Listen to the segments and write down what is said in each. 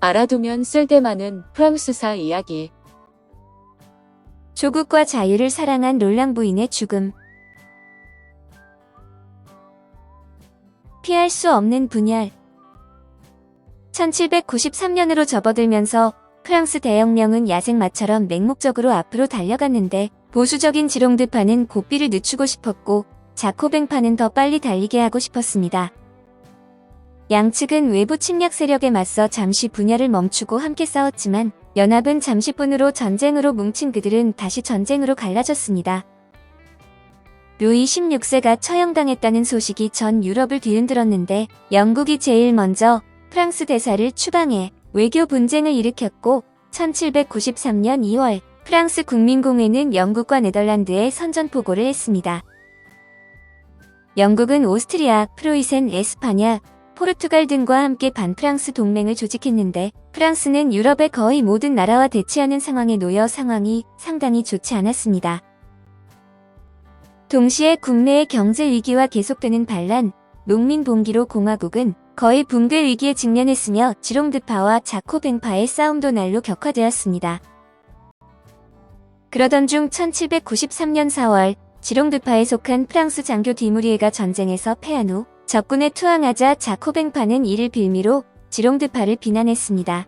알아두면 쓸데 많은 프랑스사 이야기. 조국과 자유를 사랑한 롤랑 부인의 죽음. 피할 수 없는 분열. 1793년으로 접어들면서 프랑스 대혁명은 야생마처럼 맹목적으로 앞으로 달려갔는데 보수적인 지롱드파는 고삐를 늦추고 싶었고 자코뱅파는 더 빨리 달리게 하고 싶었습니다. 양측은 외부 침략 세력에 맞서 잠시 분열을 멈추고 함께 싸웠지만 연합은 잠시뿐으로 전쟁으로 뭉친 그들은 다시 전쟁으로 갈라졌습니다. 루이 16세가 처형당했다는 소식이 전 유럽을 뒤흔들었는데 영국이 제일 먼저 프랑스 대사를 추방해 외교 분쟁을 일으켰고 1793년 2월 프랑스 국민공회는 영국과 네덜란드에 선전포고를 했습니다. 영국은 오스트리아, 프로이센, 에스파냐, 포르투갈 등과 함께 반프랑스 동맹을 조직했는데 프랑스는 유럽의 거의 모든 나라와 대치하는 상황에 놓여 상황이 상당히 좋지 않았습니다. 동시에 국내의 경제 위기와 계속되는 반란, 농민 봉기로 공화국은 거의 붕괴 위기에 직면했으며 지롱드파와 자코뱅파의 싸움도 날로 격화되었습니다. 그러던 중 1793년 4월 지롱드파에 속한 프랑스 장교 디무리에가 전쟁에서 패한 후 적군에 투항하자 자코뱅파는 이를 빌미로 지롱드파를 비난했습니다.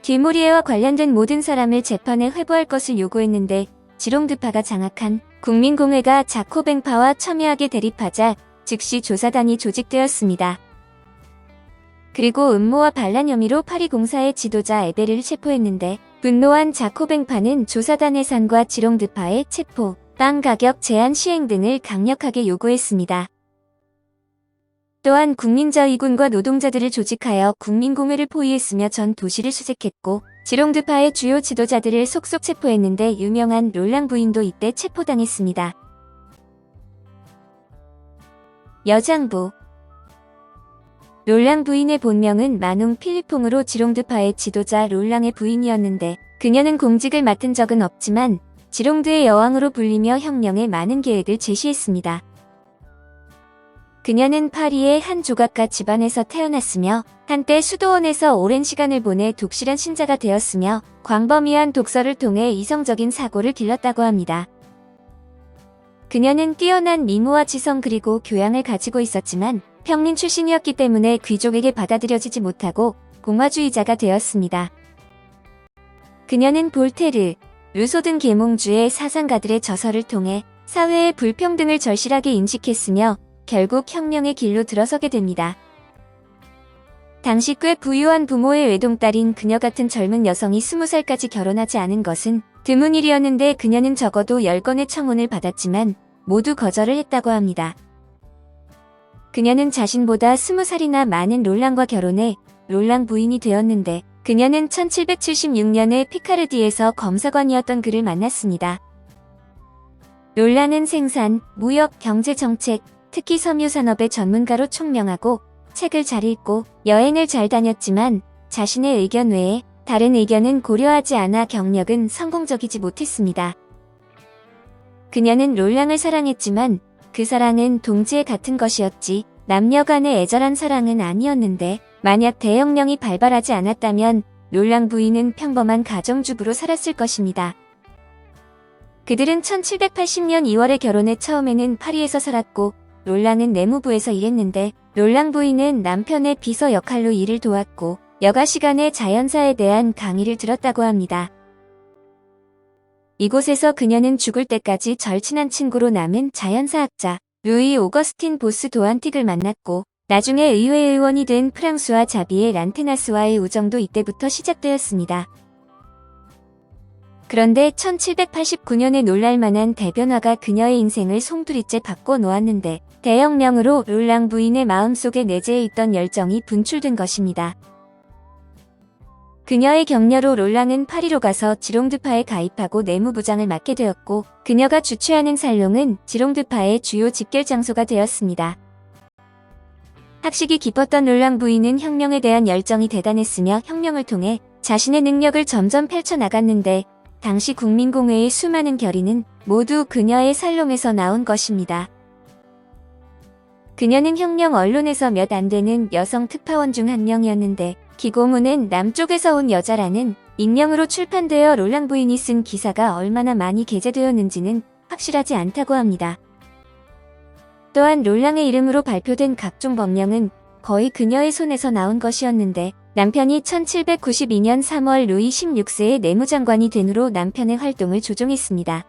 디무리에와 관련된 모든 사람을 재판에 회부할 것을 요구했는데 지롱드파가 장악한 국민공회가 자코뱅파와 첨예하게 대립하자 즉시 조사단이 조직되었습니다. 그리고 음모와 반란 혐의로 파리 공사의 지도자 에베를 체포했는데 분노한 자코뱅파는 조사단 해산과 지롱드파의 체포, 땅 가격 제한 시행 등을 강력하게 요구했습니다. 또한 국민자위군과 노동자들을 조직하여 국민공회를 포위했으며 전 도시를 수색했고 지롱드파의 주요 지도자들을 속속 체포했는데 유명한 롤랑 부인도 이때 체포당했습니다. 여장부 롤랑 부인의 본명은 마농 필리퐁으로 지롱드파의 지도자 롤랑의 부인이었는데 그녀는 공직을 맡은 적은 없지만 지롱드의 여왕으로 불리며 혁명에 많은 계획을 제시했습니다. 그녀는 파리의 한 조각가 집안에서 태어났으며 한때 수도원에서 오랜 시간을 보내 독실한 신자가 되었으며 광범위한 독서를 통해 이성적인 사고를 길렀다고 합니다. 그녀는 뛰어난 미모와 지성 그리고 교양을 가지고 있었지만 평민 출신이었기 때문에 귀족에게 받아들여지지 못하고 공화주의자가 되었습니다. 그녀는 볼테르, 루소 등 계몽주의 사상가들의 저서를 통해 사회의 불평등을 절실하게 인식했으며 결국 혁명의 길로 들어서게 됩니다. 당시 꽤 부유한 부모의 외동딸인 그녀 같은 젊은 여성이 20살까지 결혼하지 않은 것은 드문 일이었는데 그녀는 적어도 10건의 청혼을 받았지만 모두 거절을 했다고 합니다. 그녀는 자신보다 20살이나 많은 롤랑과 결혼해 롤랑 부인이 되었는데 그녀는 1776년에 피카르디에서 검사관이었던 그를 만났습니다. 롤랑은 생산, 무역, 경제 정책, 특히 섬유 산업의 전문가로 총명하고 책을 잘 읽고 여행을 잘 다녔지만 자신의 의견 외에 다른 의견은 고려하지 않아 경력은 성공적이지 못했습니다. 그녀는 롤랑을 사랑했지만 그 사랑은 동지에 같은 것이었지 남녀 간의 애절한 사랑은 아니었는데 만약 대혁명이 발발하지 않았다면 롤랑 부인은 평범한 가정주부로 살았을 것입니다. 그들은 1780년 2월에 결혼해 처음에는 파리에서 살았고 롤랑은 내무부에서 일했는데 롤랑 부인은 남편의 비서 역할로 일을 도왔고 여가 시간에 자연사에 대한 강의를 들었다고 합니다. 이곳에서 그녀는 죽을 때까지 절친한 친구로 남은 자연사학자 루이 오거스틴 보스 도안틱을 만났고 나중에 의회 의원이 된 프랑스와 자비의 란테나스와의 우정도 이때부터 시작되었습니다. 그런데 1789년에 놀랄만한 대변화가 그녀의 인생을 송두리째 바꿔 놓았는데 대혁명으로 롤랑 부인의 마음속에 내재해 있던 열정이 분출된 것입니다. 그녀의 격려로 롤랑은 파리로 가서 지롱드파에 가입하고 내무부장을 맡게 되었고 그녀가 주최하는 살롱은 지롱드파의 주요 집결 장소가 되었습니다. 학식이 깊었던 롤랑 부인은 혁명에 대한 열정이 대단했으며 혁명을 통해 자신의 능력을 점점 펼쳐나갔는데 당시 국민공회의 수많은 결의는 모두 그녀의 살롱에서 나온 것입니다. 그녀는 혁명 언론에서 몇 안 되는 여성 특파원 중 한 명이었는데 기고문은 남쪽에서 온 여자라는 익명으로 출판되어 롤랑 부인이 쓴 기사가 얼마나 많이 게재되었는지는 확실하지 않다고 합니다. 또한 롤랑의 이름으로 발표된 각종 법령은 거의 그녀의 손에서 나온 것이었는데 남편이 1792년 3월 루이 16세의 내무장관이 된 후로 남편의 활동을 조종했습니다.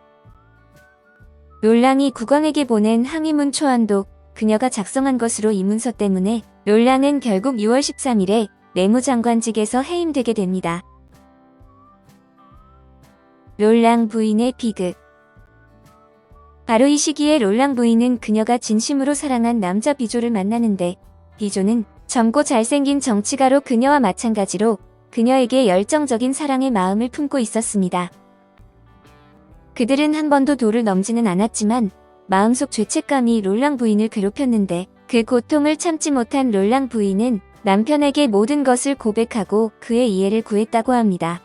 롤랑이 국왕에게 보낸 항의문 초안도 그녀가 작성한 것으로 이 문서 때문에 롤랑은 결국 6월 13일에 내무장관직에서 해임되게 됩니다. 롤랑 부인의 비극 바로 이 시기에 롤랑 부인은 그녀가 진심으로 사랑한 남자 비조를 만나는데 비조는 젊고 잘생긴 정치가로 그녀와 마찬가지로 그녀에게 열정적인 사랑의 마음을 품고 있었습니다. 그들은 한 번도 도를 넘지는 않았지만 마음속 죄책감이 롤랑 부인을 괴롭혔는데 그 고통을 참지 못한 롤랑 부인은 남편에게 모든 것을 고백하고 그의 이해를 구했다고 합니다.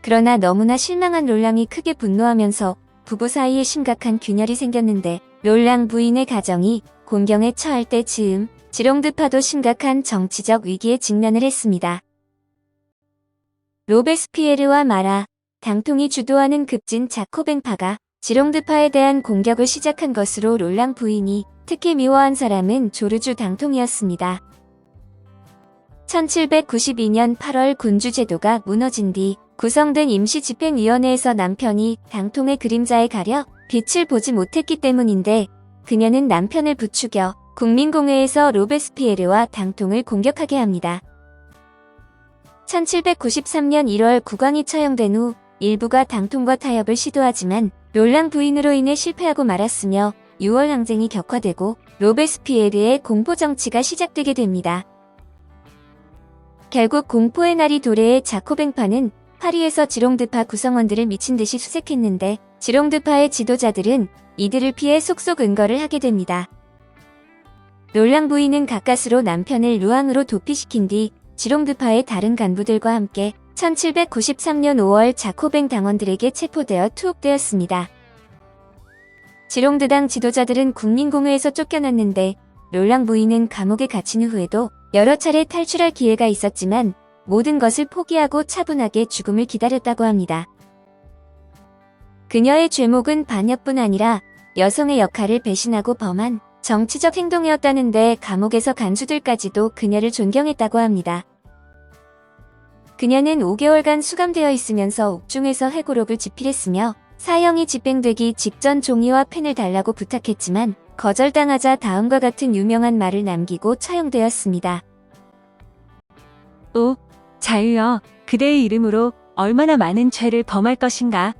그러나 너무나 실망한 롤랑이 크게 분노하면서 부부 사이에 심각한 균열이 생겼는데 롤랑 부인의 가정이 곤경에 처할 때 즈음 지롱드파도 심각한 정치적 위기에 직면을 했습니다. 로베스피에르와 마라, 당통이 주도하는 급진 자코뱅파가 지롱드파에 대한 공격을 시작한 것으로 롤랑 부인이 특히 미워한 사람은 조르주 당통이었습니다. 1792년 8월 군주제도가 무너진 뒤 구성된 임시집행위원회에서 남편이 당통의 그림자에 가려 빛을 보지 못했기 때문인데 그녀는 남편을 부추겨 국민공회에서 로베스피에르와 당통을 공격하게 합니다. 1793년 1월 국왕이 처형된 후 일부가 당통과 타협을 시도하지만 롤랑 부인으로 인해 실패하고 말았으며 6월 항쟁이 격화되고 로베스피에르의 공포 정치가 시작되게 됩니다. 결국 공포의 날이 도래해 자코뱅파는 파리에서 지롱드파 구성원들을 미친 듯이 수색했는데 지롱드파의 지도자들은 이들을 피해 속속 은거를 하게 됩니다. 롤랑 부인은 가까스로 남편을 루앙으로 도피시킨 뒤 지롱드파의 다른 간부들과 함께 1793년 5월 자코뱅 당원들에게 체포되어 투옥되었습니다. 지롱드당 지도자들은 국민공회에서 쫓겨났는데 롤랑 부인은 감옥에 갇힌 후에도 여러 차례 탈출할 기회가 있었지만 모든 것을 포기하고 차분하게 죽음을 기다렸다고 합니다. 그녀의 죄목은 반역뿐 아니라 여성의 역할을 배신하고 범한 정치적 행동이었다는데 감옥에서 간수들까지도 그녀를 존경했다고 합니다. 그녀는 5개월간 수감되어 있으면서 옥중에서 회고록을 집필했으며 사형이 집행되기 직전 종이와 펜을 달라고 부탁했지만 거절당하자 다음과 같은 유명한 말을 남기고 처형되었습니다. 오, 자유여, 그대의 이름으로 얼마나 많은 죄를 범할 것인가?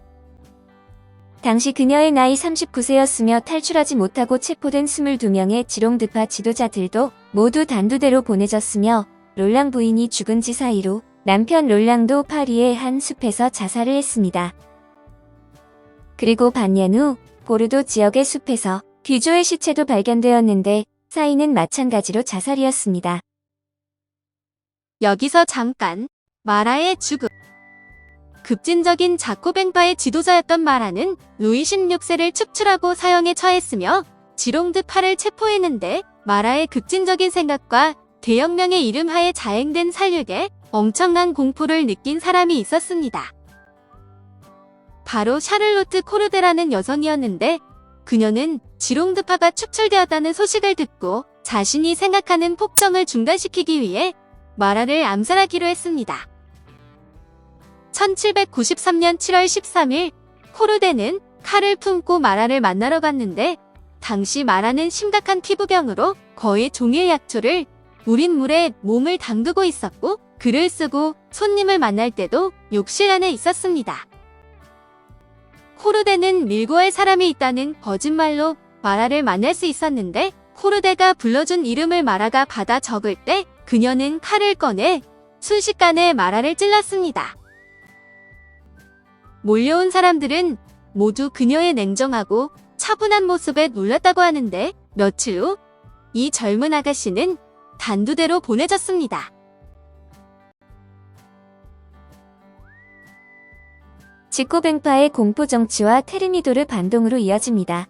당시 그녀의 나이 39세였으며 탈출하지 못하고 체포된 22명의 지롱드파 지도자들도 모두 단두대로 보내졌으며 롤랑 부인이 죽은 지 사이로 남편 롤랑도 파리의 한 숲에서 자살을 했습니다. 그리고 반년 후 보르도 지역의 숲에서 귀조의 시체도 발견되었는데 사인은 마찬가지로 자살이었습니다. 여기서 잠깐 마라의 죽음. 급진적인 자코뱅파의 지도자였던 마라는 루이 16세를 축출하고 사형에 처했으며 지롱드 파를 체포했는데 마라의 급진적인 생각과 대혁명의 이름하에 자행된 살육에 엄청난 공포를 느낀 사람이 있었습니다. 바로 샤를로트 코르데라는 여성이었는데 그녀는 지롱드파가 축출되었다는 소식을 듣고 자신이 생각하는 폭정을 중단시키기 위해 마라를 암살하기로 했습니다. 1793년 7월 13일 코르데는 칼을 품고 마라를 만나러 갔는데 당시 마라는 심각한 피부병으로 거의 종일 약초를 우린 물에 몸을 담그고 있었고 글을 쓰고 손님을 만날 때도 욕실 안에 있었습니다. 코르데는 밀고 할 사람이 있다는 거짓말로 마라를 만날 수 있었는데 코르데가 불러준 이름을 마라가 받아 적을 때 그녀는 칼을 꺼내 순식간에 마라를 찔렀습니다. 몰려온 사람들은 모두 그녀의 냉정하고 차분한 모습에 놀랐다고 하는데 며칠 후 이 젊은 아가씨는 단두대로 보내졌습니다. 지코뱅파의 공포 정치와 테르미도르 반동으로 이어집니다.